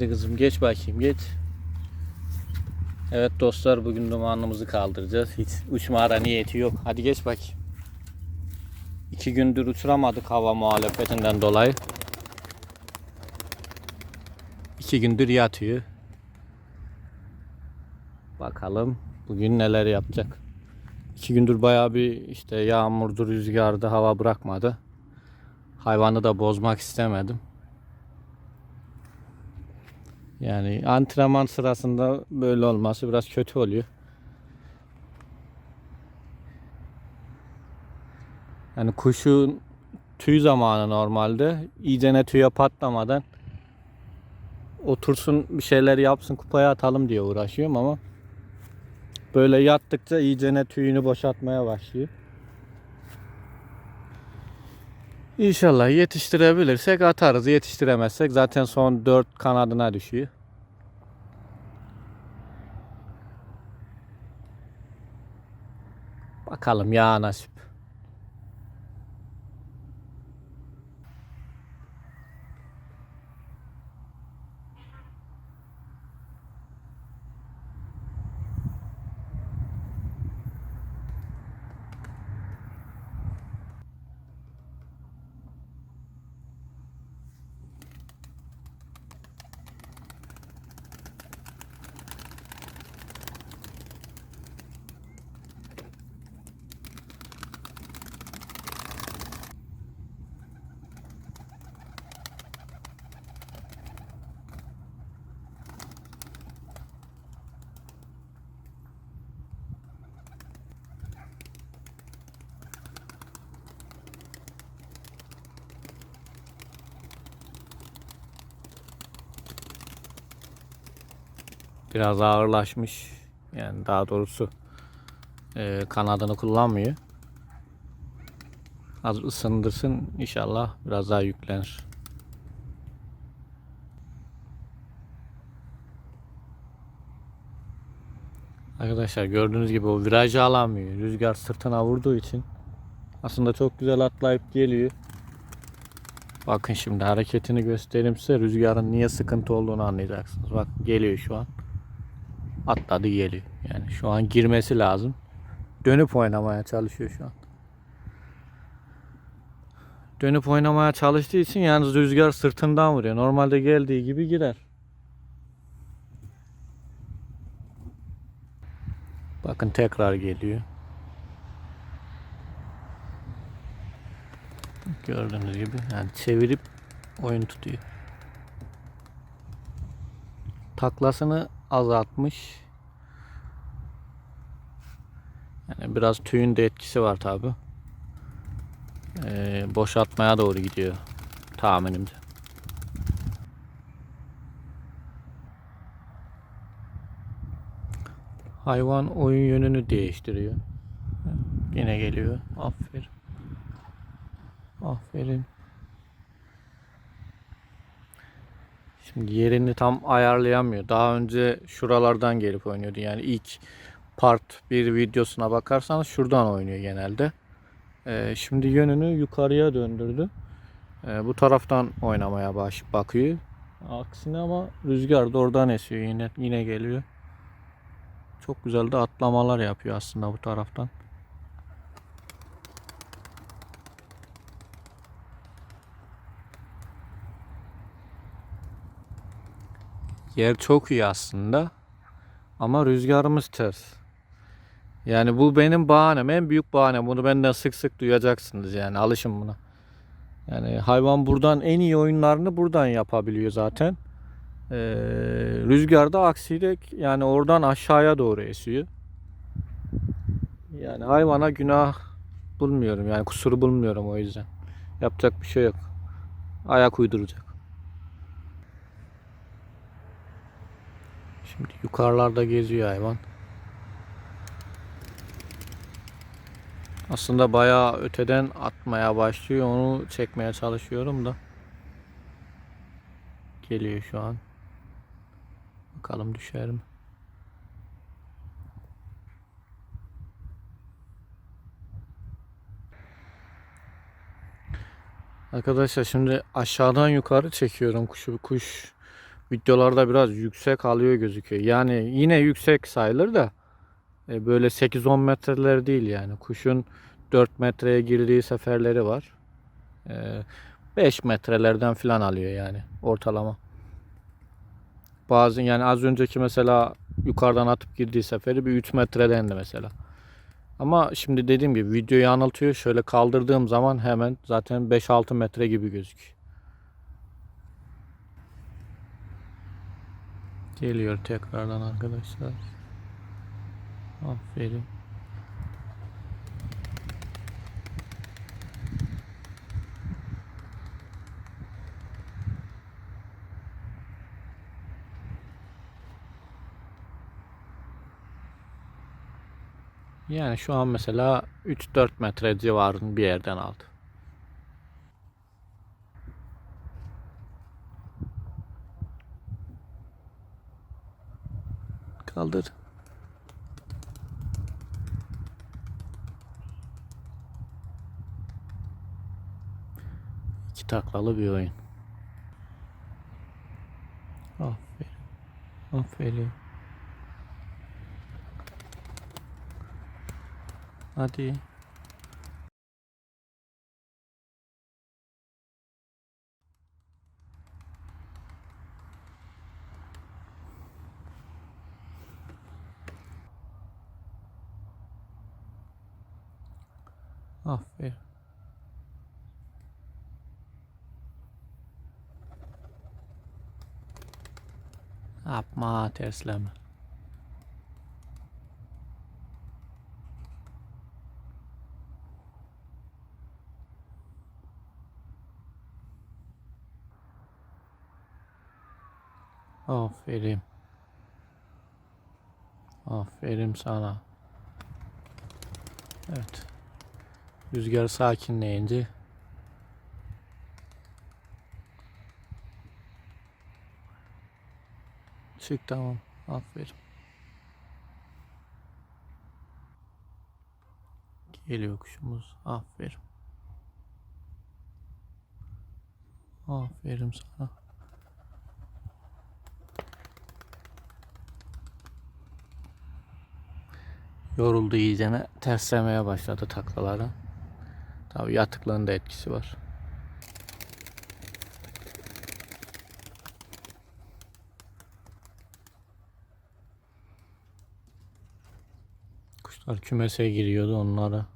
Hadi kızım geç bakayım geç. Evet dostlar bugün dumanımızı kaldıracağız. Hiç uçmara niyeti yok. Hadi geç bakayım. İki gündür uçuramadık hava muhalefetinden dolayı. İki gündür yatıyor. Bakalım bugün neler yapacak. İki gündür bayağı bir işte yağmurdu, rüzgardı, hava bırakmadı. Hayvanı da bozmak istemedim. Yani antrenman sırasında böyle olması biraz kötü oluyor. Yani kuşun tüy zamanı normalde. İyicene tüye patlamadan otursun bir şeyler yapsın kupaya atalım diye uğraşıyorum ama böyle yattıkça iyicene tüyünü boşaltmaya başlıyor. İnşallah yetiştirebilirsek atarız. Yetiştiremezsek zaten son 4 kanadına düşüyor. Bakalım ya nasip. Biraz ağırlaşmış. Yani daha doğrusu e, kanadını kullanmıyor. Az ısındırsın inşallah biraz daha yüklenir. Arkadaşlar gördüğünüz gibi o virajı alamıyor. Rüzgar sırtına vurduğu için aslında çok güzel atlayıp geliyor. Bakın şimdi hareketini göstereyim size. Rüzgarın niye sıkıntı olduğunu anlayacaksınız. Bak geliyor şu an. Atladı geliyor. Yani şu an girmesi lazım. Dönüp oynamaya çalışıyor şu an. Dönüp oynamaya çalıştığı için yalnız rüzgar sırtından vuruyor. Normalde geldiği gibi girer. Bakın tekrar geliyor. Gördüğünüz gibi yani çevirip oyun tutuyor. Taklasını azaltmış. Yani biraz tüyün de etkisi var tabi. Ee, boşaltmaya doğru gidiyor tahminimce. Hayvan oyun yönünü değiştiriyor. Yine geliyor. Aferin. Aferin. Şimdi yerini tam ayarlayamıyor. Daha önce şuralardan gelip oynuyordu. Yani ilk part bir videosuna bakarsanız şuradan oynuyor genelde. Ee, şimdi yönünü yukarıya döndürdü. Ee, bu taraftan oynamaya baş bakıyor. Aksine ama rüzgar da oradan esiyor. Yine yine geliyor. Çok güzel de atlamalar yapıyor aslında bu taraftan. Yer çok iyi aslında. Ama rüzgarımız ters. Yani bu benim bahanem. En büyük bahanem. Bunu benden sık sık duyacaksınız yani. Alışın buna. Yani hayvan buradan en iyi oyunlarını buradan yapabiliyor zaten. Ee, rüzgarda aksiyle yani oradan aşağıya doğru esiyor. Yani hayvana günah bulmuyorum. Yani kusuru bulmuyorum o yüzden. Yapacak bir şey yok. Ayak uyduracak. Şimdi yukarılarda geziyor hayvan. Aslında bayağı öteden atmaya başlıyor. Onu çekmeye çalışıyorum da. Geliyor şu an. Bakalım düşer mi? Arkadaşlar şimdi aşağıdan yukarı çekiyorum kuşu. Kuş videolarda biraz yüksek alıyor gözüküyor. Yani yine yüksek sayılır da e, böyle 8-10 metreler değil yani. Kuşun 4 metreye girdiği seferleri var. E, 5 metrelerden falan alıyor yani ortalama. Bazı yani az önceki mesela yukarıdan atıp girdiği seferi bir 3 metredendi mesela. Ama şimdi dediğim gibi videoyu anlatıyor. Şöyle kaldırdığım zaman hemen zaten 5-6 metre gibi gözüküyor. Geliyor tekrardan arkadaşlar. Aferin. Yani şu an mesela 3-4 metre civarında bir yerden aldı. Kaldır. İki taklalı bir oyun. Aferin. Aferin. Hadi. Aferin. Yapma tersleme. Aferin. Aferin sana. Evet. Rüzgar sakinleyince çık tamam. Aferin. Geliyor kuşumuz. Aferin. Aferin sana. Yoruldu iyicene terslemeye başladı taklalara. Tabii yatıklığın da etkisi var. Kuşlar kümese giriyordu onlara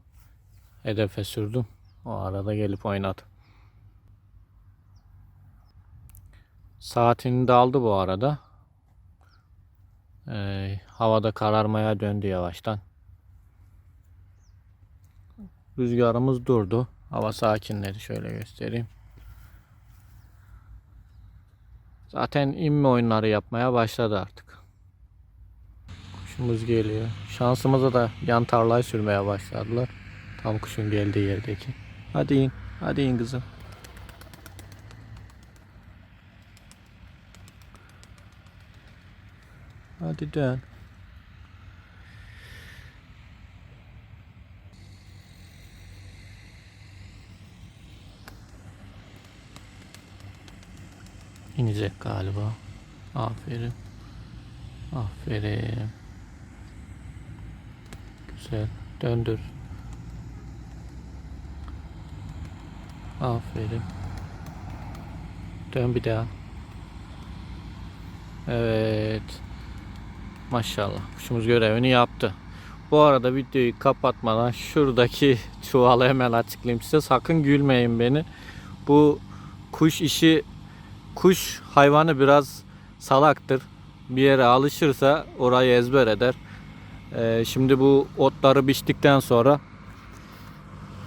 hedefe sürdüm. O arada gelip oynadı. Saatini de aldı bu arada. Ee, havada kararmaya döndü yavaştan. Rüzgarımız durdu. Hava sakinledi. Şöyle göstereyim. Zaten inme oyunları yapmaya başladı artık. Kuşumuz geliyor. Şansımıza da yan tarlayı sürmeye başladılar. Tam kuşun geldiği yerdeki. Hadi in. Hadi in kızım. Hadi dön. İnecek galiba. Aferin. Aferin. Güzel. Döndür. Aferin. Dön bir daha. Evet. Maşallah. Kuşumuz görevini yaptı. Bu arada videoyu kapatmadan şuradaki çuvalı hemen açıklayayım size. Sakın gülmeyin beni. Bu kuş işi kuş hayvanı biraz salaktır. Bir yere alışırsa orayı ezber eder. Ee, şimdi bu otları biçtikten sonra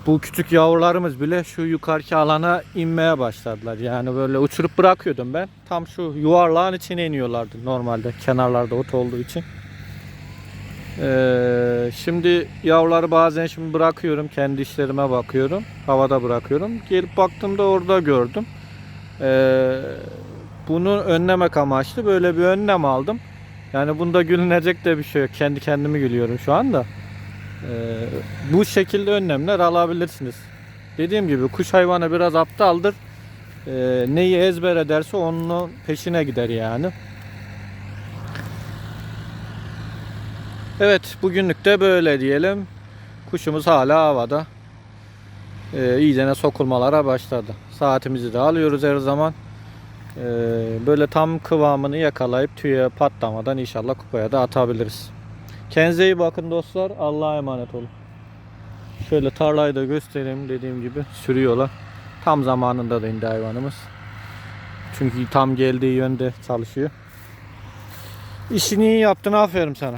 bu küçük yavrularımız bile şu yukarıki alana inmeye başladılar. Yani böyle uçurup bırakıyordum ben. Tam şu yuvarlağın içine iniyorlardı normalde kenarlarda ot olduğu için. Ee, şimdi yavruları bazen şimdi bırakıyorum kendi işlerime bakıyorum. Havada bırakıyorum. Gelip baktığımda orada gördüm. Ee, bunu önlemek amaçlı böyle bir önlem aldım. Yani bunda gülünecek de bir şey yok. Kendi kendimi gülüyorum şu anda. Ee, bu şekilde önlemler alabilirsiniz. Dediğim gibi kuş hayvanı biraz aptaldır. e, neyi ezber ederse onun peşine gider yani. Evet bugünlük de böyle diyelim. Kuşumuz hala havada. Ee, iyicene sokulmalara başladı. Saatimizi de alıyoruz her zaman. Ee, böyle tam kıvamını yakalayıp tüye patlamadan inşallah kupaya da atabiliriz. Kendinize iyi bakın dostlar. Allah'a emanet olun. Şöyle tarlayı da göstereyim dediğim gibi sürüyorlar. Tam zamanında da indi hayvanımız. Çünkü tam geldiği yönde çalışıyor. İşini iyi yaptın aferin sana.